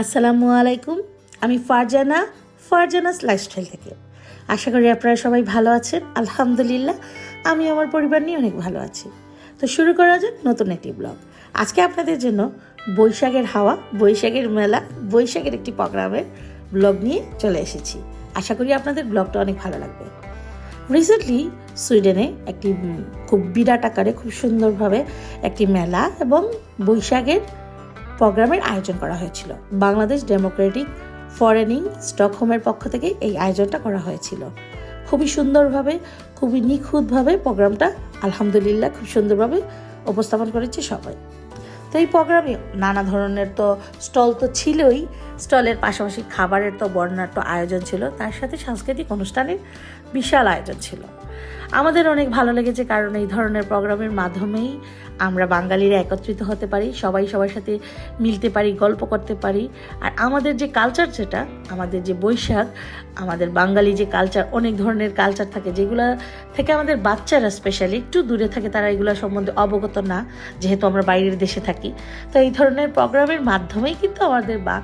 আসসালামু আলাইকুম, আমি ফারজানা ফারজানাস লাইফস্টাইল থেকে। আশা করি আপনারা সবাই ভালো আছেন, আলহামদুলিল্লাহ, আমি আমার পরিবার নিয়ে অনেক ভালো আছি। তো শুরু করা যাক নতুন একটি ব্লগ আজকে আপনাদের জন্য বৈশাখের হাওয়া, বৈশাখের মেলা, বৈশাখের একটি প্রোগ্রামের ব্লগ নিয়ে চলে এসেছি। আশা করি আপনাদের ব্লগটা অনেক ভালো লাগবে। রিসেন্টলি সুইডেনে একটি খুব বিরাট আকারে, খুব সুন্দরভাবে একটি মেলা এবং বৈশাখের প্রোগ্রামের আয়োজন করা হয়েছিল। বাংলাদেশ ডেমোক্রেটিক ফরেনিং স্টকহোমের পক্ষ থেকে এই আয়োজনটা করা হয়েছিল। খুবই সুন্দরভাবে, খুবই নিখুঁতভাবে প্রোগ্রামটা, আলহামদুলিল্লাহ, খুব সুন্দরভাবে উপস্থাপন করেছে সবাই। তো এই প্রোগ্রামে নানা ধরনের তো স্টল তো ছিলই, স্টলের পাশাপাশি খাবারের তো বর্ণাঢ্য আয়োজন ছিল, তার সাথে সাংস্কৃতিক অনুষ্ঠানের বিশাল আয়োজন ছিল। আমাদের অনেক ভালো লেগেছে কারণ এই ধরনের প্রোগ্রামের মাধ্যমেই আমরা বাঙালিরা একত্রিত হতে পারি, সবাই সবার সাথে মিলতে পারি, গল্প করতে পারি। আর আমাদের যে কালচার যেটা, আমাদের যে বৈশাখ, আমাদের বাঙালি যে কালচার অনেক ধরনের কালচার থাকে যেগুলো থেকে আমাদের বাচ্চারা স্পেশালি একটু দূরে থাকে, তারা এগুলো সম্বন্ধে অবগত না, যেহেতু আমরা বাইরের দেশে থাকি। তো এই ধরনের প্রোগ্রামের মাধ্যমেই কিন্তু আমাদের বা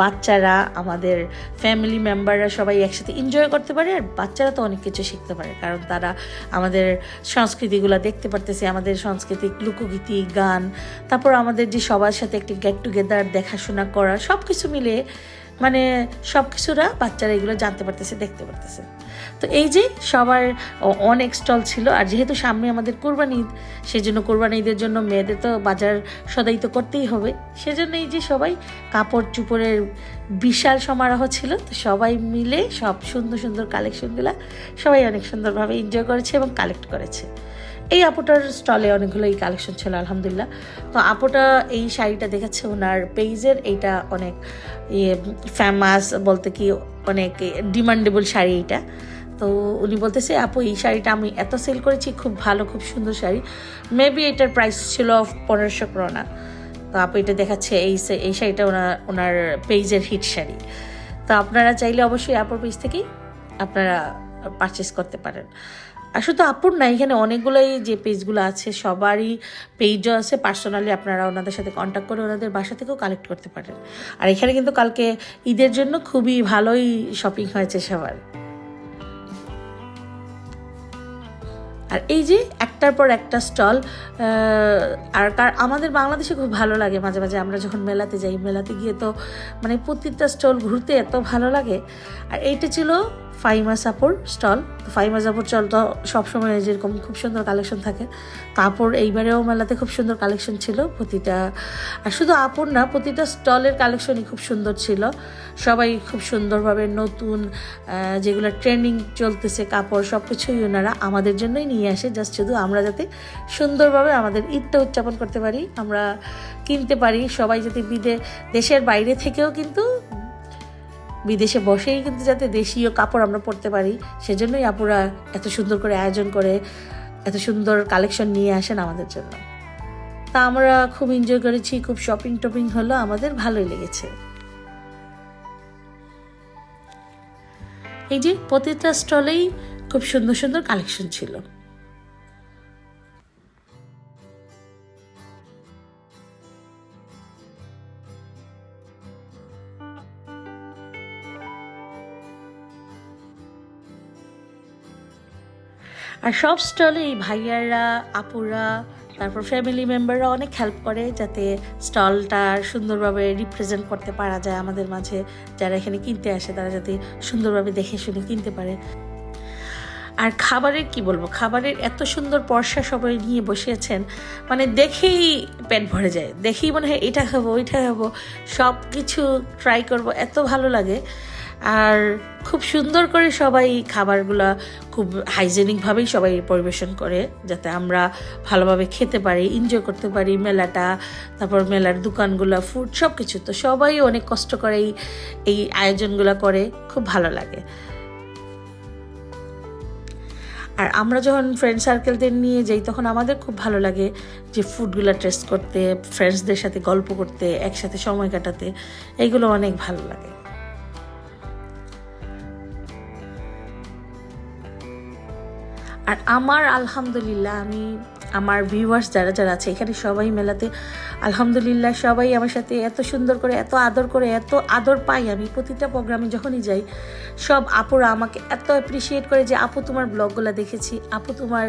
বাচ্চারা, আমাদের ফ্যামিলি মেম্বাররা সবাই একসাথে এনজয় করতে পারে আর বাচ্চারা তো অনেক কিছু শিখতে পারে। কারণ তারা আমাদের সংস্কৃতিগুলো দেখতে পারতেছে, আমাদের সাংস্কৃতিক লোকগীতি, গান, তারপর আমাদের যে সবার সাথে একটি গেট টুগেদার দেখাশোনা করা সব কিছু মিলে মানে সব কিছুরা বাচ্চারা এগুলো জানতে পারতেছে, দেখতে পারতেছে। তো এই যে সবার অনেক স্টল ছিল, আর যেহেতু সামনে আমাদের কোরবানি ঈদ সেই জন্য কোরবানি ঈদের জন্য মেয়েদের তো বাজার সদাই তো করতেই হবে। সেজন্য এই যে সবাই কাপড় চুপড়ের বিশাল সমারোহ ছিল, তো সবাই মিলে সব সুন্দর সুন্দর কালেকশনগুলো সবাই অনেক সুন্দরভাবে এনজয় করেছে এবং কালেক্ট করেছে। এই আপুটার স্টলে অনেকগুলো এই কালেকশন ছিল, আলহামদুলিল্লাহ। তো আপুটা এই শাড়িটা দেখাচ্ছে ওনার পেজের এইটা অনেক ইয়ে ফেমাস বলতে কি, অনেক ডিমান্ডেবল শাড়ি এইটা। তো উনি বলতেছে, আপু, এই শাড়িটা আমি এত সেল করেছি, খুব ভালো, খুব সুন্দর শাড়ি। মেবি এটার প্রাইস ছিল পনেরোশো করোনা। তো আপু এটা দেখাচ্ছে, এই এই শাড়িটা ওনার ওনার পেজের হিট শাড়ি। তো আপনারা চাইলে অবশ্যই আপুর পেজ থেকেই আপনারা পারচেস করতে পারেন। আর শুধু আপুর না, এখানে অনেকগুলোই যে পেজগুলো আছে, সবারই পেজও আছে। পার্সোনালি আপনারা ওনাদের সাথে কন্ট্যাক্ট করে ওনাদের বাসা থেকেও কালেক্ট করতে পারেন। আর এখানে কিন্তু কালকে ঈদের জন্য খুবই ভালোই শপিং হয়েছে সবার। আর এই যে একটার পর একটা স্টল আর কার আমাদের বাংলাদেশে খুব ভালো লাগে। মাঝে মাঝে আমরা যখন মেলাতে যাই, মেলাতে গিয়ে তো মানে প্রত্যেকটা স্টল ঘুরতে এত ভালো লাগে। আর এইটা ছিল ফাইমা সাপোর স্টল। তো ফাইমা সাপোর স্টল তো সবসময় যেরকম খুব সুন্দর কালেকশন থাকে। তারপর এইবারেও মেলাতে খুব সুন্দর কালেকশন ছিল প্রতিটা। আর শুধু আপন না, প্রতিটা স্টলের কালেকশনই খুব সুন্দর ছিল। সবাই খুব সুন্দরভাবে নতুন যেগুলো ট্রেন্ডিং চলতেছে, কাপড় সব কিছুই ওনারা আমাদের জন্যই নিয়ে আসে। জাস্ট শুধু আমরা যাতে সুন্দরভাবে আমাদের ঈদটা উদযাপন করতে পারি, আমরা কিনতে পারি। সবাই যাতে বিদে, দেশের বাইরে থেকেও কিন্তু বিদেশে বসেই কিন্তু যাতে দেশীয় কাপড় আমরা পরতে পারি, সেজন্যই আপুরা এত সুন্দর করে আয়োজন করে, এত সুন্দর কালেকশন নিয়ে আসেন আমাদের জন্য। তা আমরা খুব এনজয় করেছি, খুব শপিং টপিং হলো, আমাদের ভালোই লেগেছে। এই যে প্রতিটা স্টলেই খুব সুন্দর সুন্দর কালেকশন ছিল। আর সব স্টলে এই ভাইয়ারা, আপুরা, তারপর ফ্যামিলি মেম্বাররা অনেক হেল্প করে যাতে স্টলটা সুন্দরভাবে রিপ্রেজেন্ট করতে পারা যায় আমাদের মাঝে। যারা এখানে কিনতে আসে, তারা যাতে সুন্দরভাবে দেখে শুনে কিনতে পারে। আর খাবারের কি বলব? খাবারের এত সুন্দর পর্সা সবাই নিয়ে বসিয়েছেন মানে দেখেই পেট ভরে যায়। দেখেই মনে হয়, এটা খাব, ওইটা খাব। সব কিছু ট্রাই করব, এত ভালো লাগে। আর খুব সুন্দর করে সবাই খাবারগুলা খুব হাইজেনিকভাবেই সবাই পরিবেশন করে, যাতে আমরা ভালোভাবে খেতে পারি এনজয় করতে পারি মেলাটা, তারপর মেলার দোকানগুলো ফুড সব কিছু তো সবাই অনেক কষ্ট করে এই এই আয়োজনগুলো করে, খুব ভালো লাগে। আর আমরা যখন ফ্রেন্ড সার্কেলদের নিয়ে যাই, তখন আমাদের খুব ভালো লাগে যে ফুডগুলো টেস্ট করতে ফ্রেন্ডসদের সাথে গল্প করতে, একসাথে সময় কাটাতে, এইগুলো অনেক ভালো লাগে। আর আমার আলহামদুলিল্লাহ, আমি আমার ভিউয়ার্স যারা যারা আছে, এখানে সবাই মেলাতে আলহামদুলিল্লাহ সবাই আমার সাথে এত সুন্দর করে, এত আদর করে, এত আদর পাই। আমি প্রতিটা প্রোগ্রামে যখনই যাই, সব আপুরা আমাকে এত অ্যাপ্রিসিয়েট করে যে, আপু, তোমার ব্লগগুলো দেখেছি, আপু, তোমার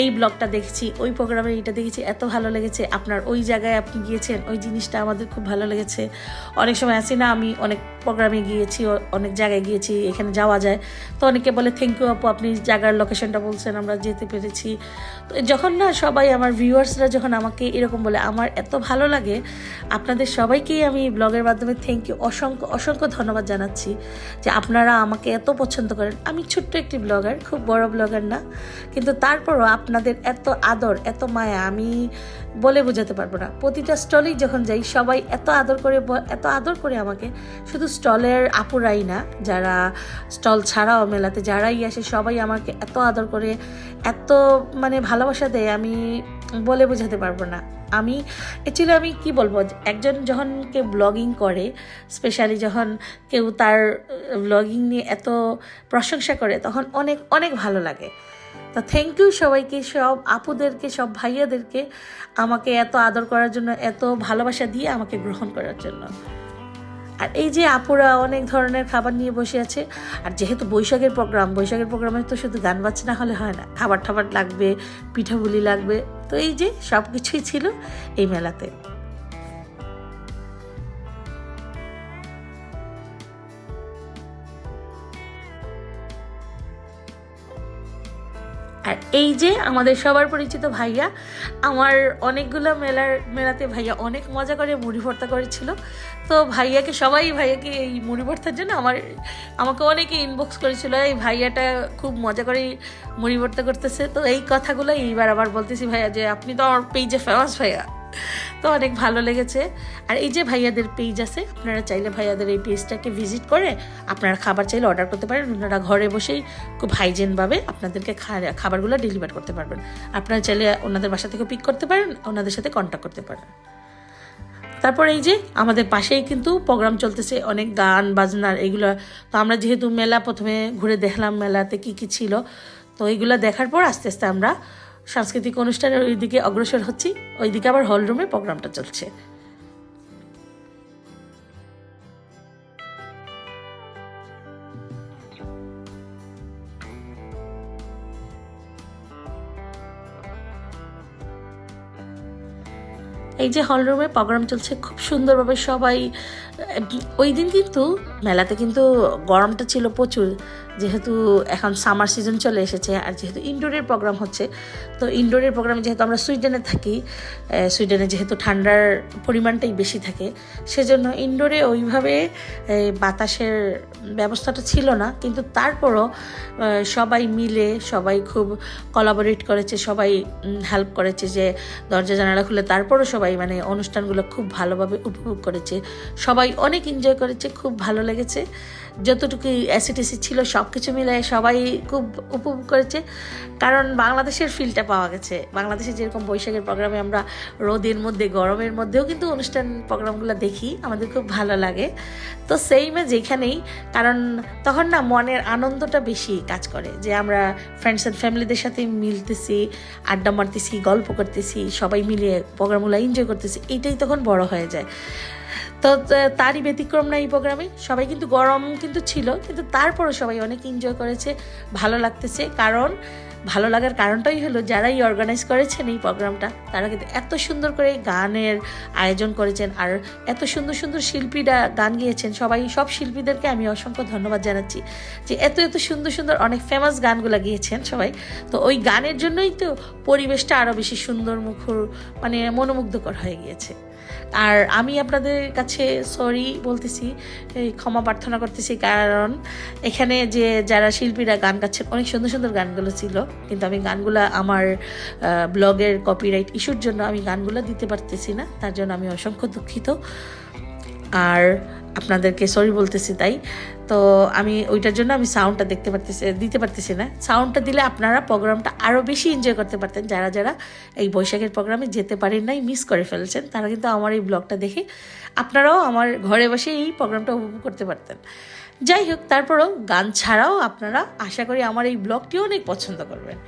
এই ব্লগটা দেখেছি, ওই প্রোগ্রামে এইটা দেখেছি, এত ভালো লেগেছে, আপনার ওই জায়গায় আপনি গিয়েছেন, ওই জিনিসটা আমাদের খুব ভালো লেগেছে। অনেক সময় আছি না, আমি অনেক প্রোগ্রামে গিয়েছি অনেক জায়গায় গিয়েছি, এখানে যাওয়া যায়। তো অনেকে বলে থ্যাংক ইউ আপু, আপনি জায়গার লোকেশনটা বলছেন, আমরা যেতে পেরেছি। তো যখন না সবাই, আমার ভিউয়ার্সরা যখন আমাকে এরকম বলে, আমার এত ভালো লাগে, আপনাদের সবাইকেই আমি ব্লগের মাধ্যমে থ্যাংক ইউ অসংখ্য অসংখ্য ধন্যবাদ জানাচ্ছি যে আপনারা আমাকে এত পছন্দ করেন। আমি ছোট্ট একটি ব্লগার, খুব বড় ব্লগার না, কিন্তু তারপরও আপনাদের এত আদর, এত মায়া, আমি বলে বোঝাতে পারব না। প্রতিটা স্টলেই যখন যাই, সবাই এত আদর করে এত আদর করে আমাকে, শুধু স্টলের আপুরাই না, যারা স্টল ছাড়াও মেলাতে যারাই আসে, সবাই আমাকে এত আদর করে, এত মানে ভালোবাসা দেয়, আমি বলে বোঝাতে পারব না। আমি অ্যাকচুয়ালি আমি কি বলব, একজন যখন কেউ ব্লগিং করে স্পেশালি যখন কেউ তার ব্লগিং নিয়ে এত প্রশংসা করে, তখন অনেক অনেক ভালো লাগে। তো থ্যাংক ইউ সবাইকে, সব আপুদেরকে, সব ভাইয়াদেরকে আমাকে এত আদর করার জন্য, এত ভালোবাসা দিয়ে আমাকে গ্রহণ করার জন্য। আর এই যে আপুরা অনেক ধরনের খাবার নিয়ে বসে আছে, আর যেহেতু বৈশাখের প্রোগ্রাম বৈশাখের প্রোগ্রামে তো শুধু গান বাজনা হলে হয় না খাবার টাবার লাগবে পিঠাগুলি লাগবে, তো এই যে সব কিছুই ছিল এই মেলাতে। এই যে আমাদের সবার পরিচিত ভাইয়া, আমার অনেকগুলো মেলার, মেলাতে ভাইয়া অনেক মজা করে মুড়ি ভর্তা করেছিল। তো ভাইয়াকে, সবাই ভাইয়াকে এই মুড়ি ভর্তার জন্য আমার, আমাকে অনেকে ইনবক্স করেছিল, এই ভাইয়াটা খুব মজা করে মুড়ি ভর্তা করতেছে। তো এই কথাগুলো এইবার আবার বলতেছি ভাইয়া যে, আপনি তো আমার পেজে ফেমাস ভাইয়া। তো অনেক ভালো লেগেছে। আর এই যে ভাইয়াদের পেজ আছে, আপনারা চাইলে ভাইয়াদের এই পেজটাকে ভিজিট করে আপনারা খাবার চাইলে অর্ডার করতে পারেন। ওনারা ঘরে বসেই খুব হাইজেনভাবে আপনাদেরকে খাবারগুলো ডেলিভার করতে পারবেন। আপনারা চাইলে ওনাদের বাসা থেকে পিক করতে পারেন, ওনাদের সাথে কন্ট্যাক্ট করতে পারেন। তারপর এই যে আমাদের পাশেই কিন্তু প্রোগ্রাম চলতেছে অনেক গান বাজনার এগুলো। তো আমরা যেহেতু মেলা, প্রথমে ঘুরে দেখলাম মেলাতে কি কি ছিল। তো এইগুলো দেখার পর আস্তে আস্তে আমরা সাংস্কৃতিক অনুষ্ঠানের ওই দিকে অগ্রসর হচ্ছি, ওইদিকে আবার হল রুমে প্রোগ্রামটা চলছে। এই যে হল রুমে প্রোগ্রাম চলছে, খুব সুন্দরভাবে সবাই, ওই দিন কিন্তু মেলাতে কিন্তু গরমটা ছিল প্রচুর। যেহেতু এখন সামার সিজন চলে এসেছে আর যেহেতু ইনডোরের প্রোগ্রাম হচ্ছে, তো ইনডোরের প্রোগ্রামে যেহেতু আমরা সুইডেনে থাকি সুইডেনে যেহেতু ঠান্ডার পরিমাণটাই বেশি থাকে, সেজন্য ইনডোরে ওইভাবে বাতাসের ব্যবস্থাটা ছিল না, কিন্তু তারপরও সবাই মিলে, সবাই খুব কলাবোরেট করেছে, সবাই হেল্প করেছে যে দরজা জানালা খুলে তারপরও সবাই মানে অনুষ্ঠানগুলো খুব ভালোভাবে উপভোগ করেছে। সবাই অনেক এনজয় করেছে, খুব ভালো লেগেছে। যতটুকু অ্যাসিডিসি ছিল সব কিছু মিলে সবাই খুব উপভোগ করেছে। কারণ বাংলাদেশের ফিলটা পাওয়া গেছে। বাংলাদেশে যেরকম বৈশাখের প্রোগ্রামে আমরা রোদের মধ্যে, গরমের মধ্যেও কিন্তু অনুষ্ঠান প্রোগ্রামগুলো দেখি, আমাদের খুব ভালো লাগে। তো সেইমে যেখানেই, কারণ তখন না মনের আনন্দটা বেশি কাজ করে। যে আমরা ফ্রেন্ডস অ্যান্ড ফ্যামিলিদের সাথে মিলতেছি, আড্ডা মারতেছি, গল্প করতেছি, সবাই মিলে প্রোগ্রামগুলো এনজয় করতেছি এইটাই তখন বড় হয়ে যায়। তো তারই ব্যতিক্রম না এই প্রোগ্রামে। সবাই কিন্তু গরম কিন্তু ছিল, কিন্তু তারপরও সবাই অনেক এনজয় করেছে, ভালো লাগতেছে। কারণ, ভালো লাগার কারণটাই হলো যারাই অর্গানাইজ করেছেন এই প্রোগ্রামটা, তারা কিন্তু এত সুন্দর করে গানের আয়োজন করেছেন আর এত সুন্দর সুন্দর শিল্পীরা গান গিয়েছেন। সবাই, সব শিল্পীদেরকে আমি অসংখ্য ধন্যবাদ জানাচ্ছি যে এত এত সুন্দর সুন্দর অনেক ফেমাস গানগুলো গিয়েছেন সবাই। তো ওই গানের জন্যই তো পরিবেশটা আরও বেশি সুন্দর, মুখর মানে মনোমুগ্ধকর হয়ে গিয়েছে। আর আমি আপনাদের কাছে সরি বলতেছি ক্ষমা প্রার্থনা করতেছি কারণ এখানে যে যারা শিল্পীরা গান গাচ্ছে, অনেক সুন্দর সুন্দর গানগুলো ছিল, কিন্তু আমি গানগুলো আমার ব্লগের কপিরাইট ইস্যুর জন্য আমি গানগুলো দিতে পারতেছি না, তার জন্য আমি অসংখ্য দুঃখিত। আর আপনাদেরকে সরি বলতেছি তাই। তো আমি ওইটার জন্য আমি সাউন্ডটা দেখতে পারতেছি, দিতে পারতেছি না। সাউন্ডটা দিলে আপনারা প্রোগ্রামটা আরও বেশি এনজয় করতে পারতেন। যারা যারা এই বৈশাখের প্রোগ্রামে যেতে পারেন নাই মিস করে ফেলেছেন, তারা কিন্তু আমার এই ব্লগটা দেখে আপনারাও আমার ঘরে বসে এই প্রোগ্রামটা উপভোগ করতে পারতেন। যাই হোক, তারপরও গান ছাড়াও আপনারা আশা করি আমার এই ব্লগটিও অনেক পছন্দ করবেন।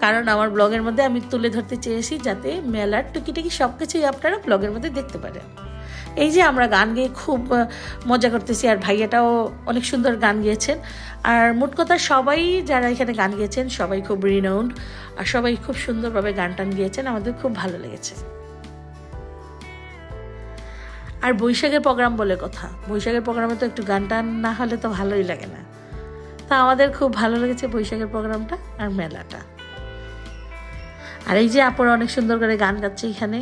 কারণ আমার ব্লগের মধ্যে আমি তুলে ধরতে চেয়েছি যাতে মেলার টুকিটাকি সব কিছুই আপনারা ব্লগের মধ্যে দেখতে পারেন। এই যে আমরা গান গেয়ে খুব মজা করতেছি, আর ভাইয়াটাও অনেক সুন্দর গান গেয়েছেন। আর মোট কথা সবাই যারা এখানে গান গেয়েছেন, সবাই খুব রিনাউন্ড আর সবাই খুব সুন্দরভাবে গান টান গিয়েছেন, আমাদের খুব ভালো লেগেছে। আর বৈশাখের প্রোগ্রাম বলে কথা, বৈশাখের প্রোগ্রামে তো একটু গান টান না হলে তো ভালোই লাগে না। তা আমাদের খুব ভালো লেগেছে বৈশাখের প্রোগ্রামটা আর মেলাটা। আর এই যে আপুরা অনেক সুন্দর করে গান গাচ্ছে এখানে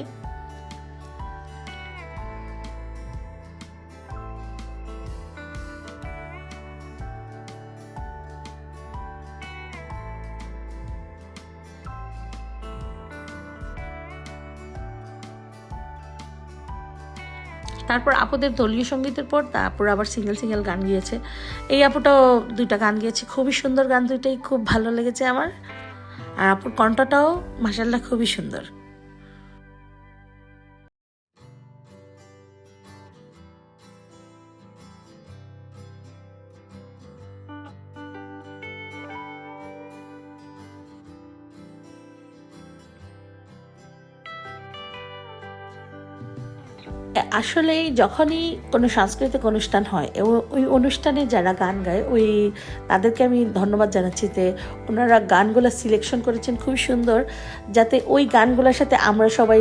তারপর আপুদের দলীয় সঙ্গীতের পর তারপর আবার সিঙ্গেল সিঙ্গেল গান গিয়েছে। এই আপুটাও দুইটা গান গিয়েছে। খুবই সুন্দর গান দুইটাই, খুব ভালো লেগেছে আমার। আর আপুর কণ্ঠটাও মাসাল্লাহ খুবই সুন্দর। আসলেই যখনই কোনো সাংস্কৃতিক অনুষ্ঠান হয় এবং ওই অনুষ্ঠানে যারা গান গায়, ওই তাদেরকে আমি ধন্যবাদ জানাচ্ছি যে ওনারা গানগুলো সিলেকশন করেছেন খুব সুন্দর, যাতে ওই গানগুলোর সাথে আমরা সবাই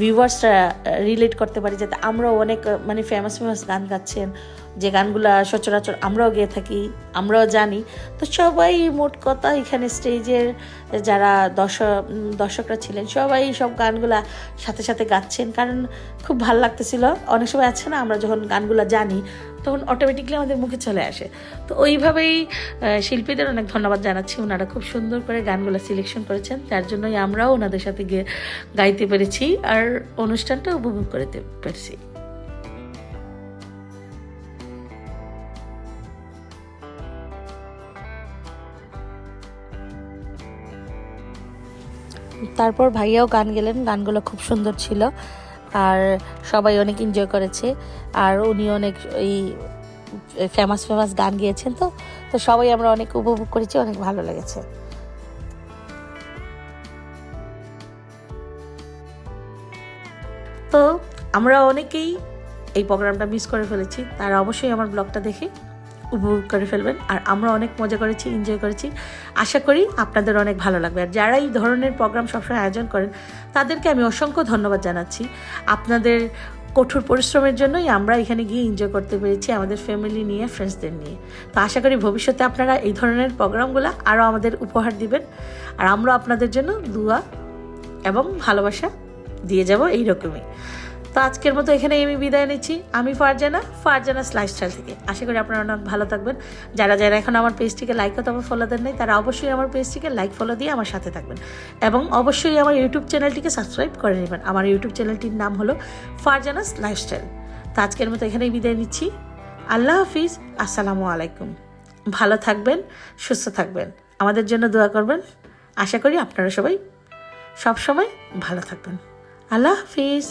ভিউয়ার্সরা রিলেট করতে পারি, যাতে আমরাও অনেক মানে ফেমাস ফেমাস গান গাচ্ছেন। যে গানগুলা সচরাচর আমরাও গেয়ে থাকি, আমরাও জানি। তো সবাই মোট কথা এখানে স্টেজের যারা দর্শক দর্শকরা ছিলেন, সবাই সব গানগুলা সাথে সাথে গাচ্ছেন। কারণ খুব ভালো লাগতেছিল। অনেক সময় আছে না, আমরা যখন গানগুলা জানি, তখন অটোমেটিকলি আমাদের মুখে চলে আসে। তো ওইভাবেই শিল্পীদের অনেক ধন্যবাদ জানাচ্ছি। ওনারা খুব সুন্দর করে গানগুলো সিলেকশন করেছেন। যার জন্যই আমরাও ওনাদের সাথে গিয়ে গাইতে পেরেছি। আর অনুষ্ঠানটা উপভোগ করতে পেরেছি। তারপর ভাইয়াও গান গেলেন, গানগুলো খুব সুন্দর ছিল। আর সবাই অনেক এনজয় করেছে। আর উনি অনেক এই ফেমাস ফেমাস গান গিয়েছেন তো। তো সবাই আমরা অনেক উপভোগ করেছি, অনেক ভালো লেগেছে। তো আমরা অনেকেই এই প্রোগ্রামটা মিস করে ফেলেছি। তারা অবশ্যই আমার ব্লগটা দেখে উপভোগ করে ফেলবেন। আর আমরা অনেক মজা করেছি এনজয় করেছি। আশা করি আপনাদের অনেক ভালো লাগবে। আর যারা এই ধরনের প্রোগ্রাম সবসময় আয়োজন করেন, তাদেরকে আমি অসংখ্য ধন্যবাদ জানাচ্ছি। আপনাদের কঠোর পরিশ্রমের জন্যই আমরা এখানে গিয়ে এনজয় করতে পেরেছি আমাদের ফ্যামিলি নিয়ে ফ্রেন্ডসদের নিয়ে। তো আশা করি ভবিষ্যতে আপনারা এই ধরনের প্রোগ্রামগুলো আরও আমাদের উপহার দিবেন। আর আমরা আপনাদের জন্য দুয়া এবং ভালোবাসা দিয়ে যাব এইরকমই। তো আজকের মতো এখানে আমি বিদায় নিচ্ছি। আমি ফারজানা ফারজানা লাইফস্টাইল থেকে। আশা করি আপনারা অনেক ভালো থাকবেন। যারা যারা এখন আমার পেজটিকে লাইক অথবা ফলো দেন নাই, তারা অবশ্যই আমার পেজটিকে লাইক ফলো দিয়ে আমার সাথে থাকবেন। এবং অবশ্যই আমার ইউটিউব চ্যানেলটিকে সাবস্ক্রাইব করে নেবেন। আমার ইউটিউব চ্যানেলটির নাম হলো ফারজানাস লাইফস্টাইল তো আজকের মতো এখানেই বিদায় নিচ্ছি। আল্লাহ হাফিজ। আসসালামু আলাইকুম। ভালো থাকবেন, সুস্থ থাকবেন। আমাদের জন্য দোয়া করবেন। আশা করি আপনারা সবাই সব সময় ভালো থাকবেন। আল্লাহ হাফিজ।